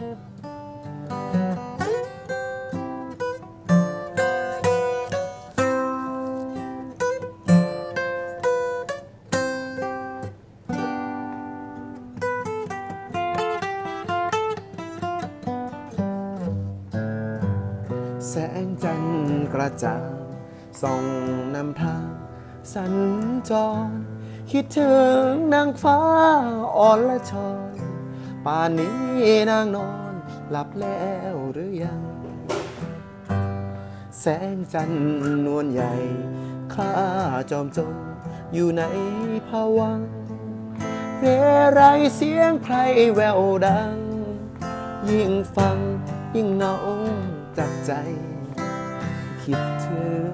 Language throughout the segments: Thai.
แสงจันทร์กระจ่างส่องนำทาง สัญจร คิดถึงนางฟ้าอ่อนละชอน ป่านนี้นางนอนหลับแล้วหรือยัง แสงจันทร์นวลใหญ่ข้าจอมจนอยู่ในภวังเรไรเสียงใครแววดัง ยิ่งฟังยิ่งเหงาจับใจ คิดถึง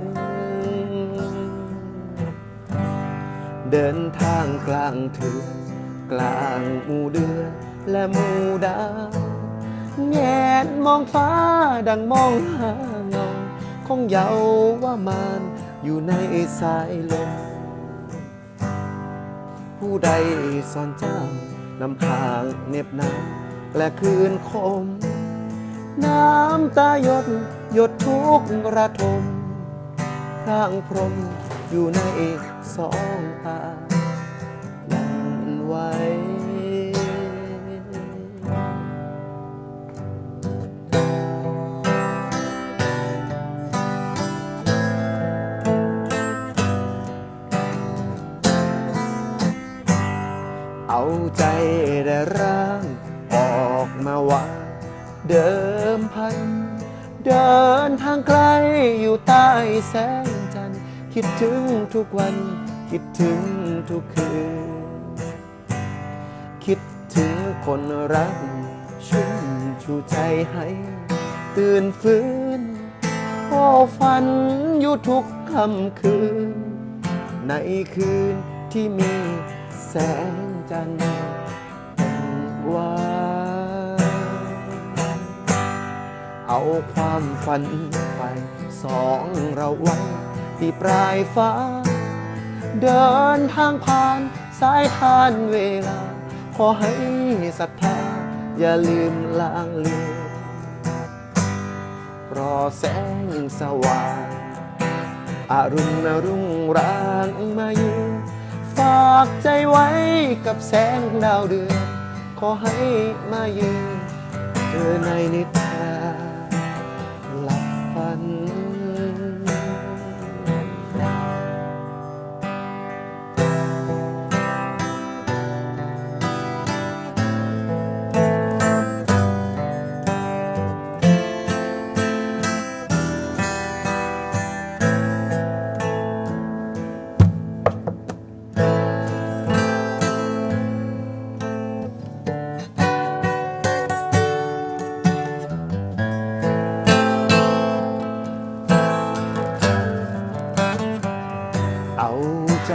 เดินทางกลางเถือกลางหมู่เดือน และหมู่ดาวแงนมองฟ้าดังมองหาเงาของเยาว่ามานอยู่ในสายลม ผู้ใดสอนเจ้านำทางเน็บหนาวและคืนคม น้ำตาหยดหยดทุกระทมพรางพรมอยู่ในสองตาวันไหว เอาใจและร่างออกมาวางเดิมพัน เดินทางไกลอยู่ใต้แสงจันทร์คิดถึงทุกวัน คิดถึงทุกคืน คิดถึงคนรัก ชุ่มชูใจให้ ตื่นฟื้นโอ้ฝันอยู่ทุกค่ำคืน ในคืนที่มีแสง จันทร์วานเอาความฝันไปสองเราไว้ที่ปลายฟ้า เดินทางผ่านสายทานเวลา ขอให้ศรัทธา อย่าลืมลางเลือรอแสงสว่าง อรุณรุ่งรางมายืน ฝากใจไว้กับแสงดาวเดือน ขอให้มายืนเจอในนิท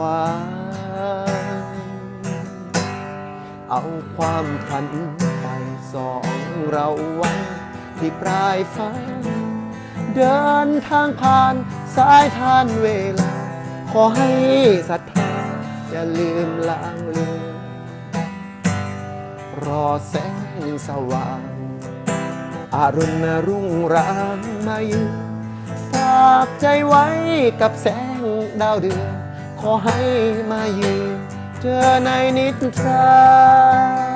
วานเอาความฝันไปสองเราไว้ที่ปลายฟ้าเดินทางผ่านสายทานเวลา ขอให้ศรัทธาอย่าลืมลางเลือนรอแสงสว่าง อารุณรุ่งรางมาเยือนฝากใจไว้กับแสงดาวเดือน ขอให้มาเยือนเจอในนิทรา